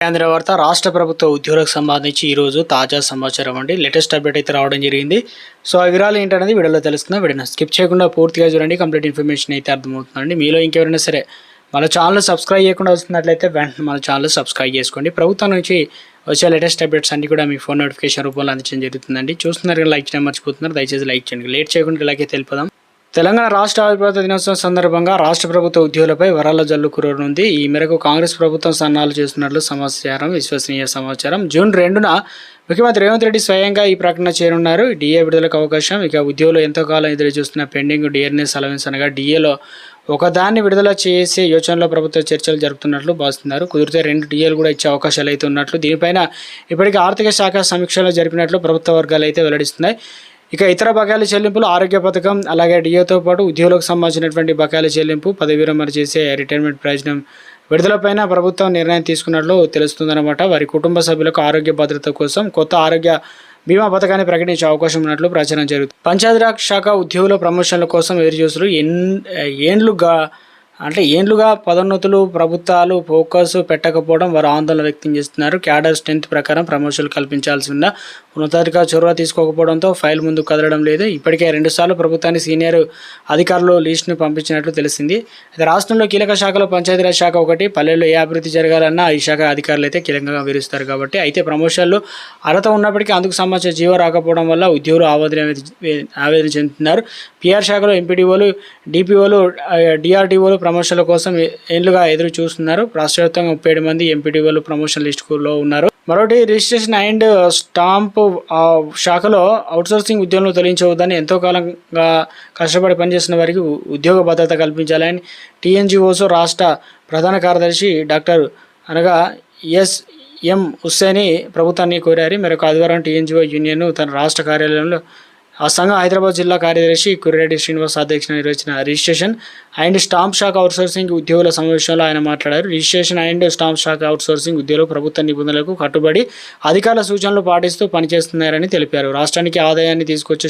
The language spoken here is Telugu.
కేంద్ర వార్త రాష్ట్ర ప్రభుత్వ ఉద్యోగులకు సంబంధించి ఈరోజు తాజా సమాచారం అండి. లేటెస్ట్ అప్డేట్ అయితే రావడం జరిగింది. సో ఆ వివరాలు ఏంటనేది వీడియోలో తెలుస్తుందా వీడియో స్కిప్ చేయకుండా పూర్తిగా చూడండి. కంప్లీట్ ఇన్ఫర్మేషన్ అయితే అర్థమవుతుందండి. మీలో ఇంకెవరైనా సరే మన ఛానల్ సబ్స్క్రైబ్ చేయకుండా వస్తున్నట్లయితే వెంటనే మన ఛానల్ సబ్స్క్రైబ్ చేసుకోండి. ప్రభుత్వం నుంచి వచ్చే లేటెస్ట్ అప్డేట్స్ అన్ని కూడా మీ ఫోన్ నోటిఫికేషన్ రూపంలో అందించడం జరుగుతుందండి. చూస్తున్నారు లైక్ చేయడం మర్చిపోతున్నారు. దయచేసి లైక్ చేయండి. లేట్ చేయకుండా ఇలాగే తెలిపదాం తెలంగాణ రాష్ట్ర ఆవిర్భాత దినోత్సవం సందర్భంగా రాష్ట్ర ప్రభుత్వ ఉద్యోగులపై వరాల జల్లు కురనుంది. ఈ మేరకు కాంగ్రెస్ ప్రభుత్వం సన్నాలు చేస్తున్నట్లు సమాచారం విశ్వసనీయ సమాచారం. జూన్ రెండున ముఖ్యమంత్రి రేవంత్ రెడ్డి స్వయంగా ఈ ప్రకటన చేయనున్నారు. డిఏ విడుదలకు అవకాశం. ఇక ఉద్యోగులు ఎంతోకాలం ఎదురు చూస్తున్న పెండింగ్ డిఎన్ఎస్ అలవెన్స్ అనగా డిఏలో ఒకదాన్ని విడుదల చేసే యోచనలో ప్రభుత్వ చర్చలు జరుపుతున్నట్లు భావిస్తున్నారు. కుదిరితే రెండు డిఏలు కూడా ఇచ్చే అవకాశాలు అయితే ఉన్నట్లు. దీనిపైన ఇప్పటికే ఆర్థిక శాఖ సమీక్షలు జరిపినట్లు ప్రభుత్వ వర్గాలు అయితే వెల్లడిస్తున్నాయి. ఇక ఇతర బకాయిల చెల్లింపులు ఆరోగ్య పథకం అలాగే డిఏతో పాటు ఉద్యోగులకు సంబంధించినటువంటి బకాయిల చెల్లింపు పదవి విరమణ చేసే రిటైర్మెంట్ ప్రయోజనం విడుదలపైన ప్రభుత్వం నిర్ణయం తీసుకున్నట్లు తెలుస్తుందన్నమాట. వారి కుటుంబ సభ్యులకు ఆరోగ్య భద్రత కోసం కొత్త ఆరోగ్య బీమా పథకాన్ని ప్రకటించే అవకాశం ఉన్నట్లు ప్రచారం జరుగుతుంది. పంచాయతీరాజ్ శాఖ ఉద్యోగుల ప్రమోషన్ల కోసం ఎదురుచూస్తులు ఎన్ ఏండ్లుగా అంటే ఏండ్లుగా పదోన్నతులు ప్రభుత్వాలు ఫోకస్ పెట్టకపోవడం వారు ఆందోళన వ్యక్తం చేస్తున్నారు. క్యాడర్ స్ట్రెంత్ ప్రకారం ప్రమోషన్లు కల్పించాల్సి ఉన్న ఉన్నతాధికార చొరవ తీసుకోకపోవడంతో ఫైల్ ముందు కదలడం లేదు. ఇప్పటికే రెండుసార్లు ప్రభుత్వాన్ని సీనియర్ అధికారులు లిస్టును పంపించినట్లు తెలిసింది. అయితే రాష్ట్రంలో కీలక శాఖలో పంచాయతీరాజ్ శాఖ ఒకటి పల్లెల్లో ఏ అభివృద్ధి జరగాలన్నా ఈ శాఖ అధికారులు అయితే కీలకంగా వివరిస్తారు కాబట్టి. అయితే ప్రమోషన్లు అర్హత ఉన్నప్పటికీ అందుకు సంబంధించిన జీవో రాకపోవడం వల్ల ఉద్యోగులు ఆవేదన ఆవేదన చెందుతున్నారు. పిఆర్ శాఖలో ఎంపీడీఓలు డిపిఓలు డిఆర్డీఓలు ప్రమోషన్ల కోసం ఏళ్ళుగా ఎదురు చూస్తున్నారు. రాష్ట్ర వ్యాప్తంగా ముప్పై ఏడు మంది ఎంపీడీఓలు ప్రమోషన్ లిస్టులో ఉన్నారు. మరొకటి రిజిస్ట్రేషన్ అండ్ స్టాంప్ శాఖలో అవుట్సోర్సింగ్ ఉద్యోగులను తొలగించవద్దని ఎంతో కాలంగా కష్టపడి పనిచేసిన వారికి ఉద్యోగ భద్రత కల్పించాలని టీఎన్జిఓస్ రాష్ట్ర ప్రధాన కార్యదర్శి డాక్టర్ అనగా ఎస్ ఎం హుస్సేని ప్రభుత్వాన్ని కోరారు. మరొక ఆదివారం టీఎన్జిఓ యూనియన్ తన రాష్ట్ర కార్యాలయంలో ఆ సంఘం హైదరాబాద్ జిల్లా కార్యదర్శి కుర్రెడ్డి శ్రీనివాస్ అధ్యక్షతన నిర్వహించిన రిజిస్ట్రేషన్ అండ్ స్టాంప్ శాఖ అవుట్సోర్సింగ్ ఉద్యోగుల సమావేశంలో ఆయన మాట్లాడారు. రిజిస్ట్రేషన్ అండ్ స్టాంప్ శాఖ అవుట్సోర్సింగ్ ఉద్యోగులు ప్రభుత్వ నిబంధనలకు కట్టుబడి అధికారుల సూచనలు పాటిస్తూ పనిచేస్తున్నారని తెలిపారు. రాష్ట్రానికి ఆదాయాన్ని తీసుకొచ్చే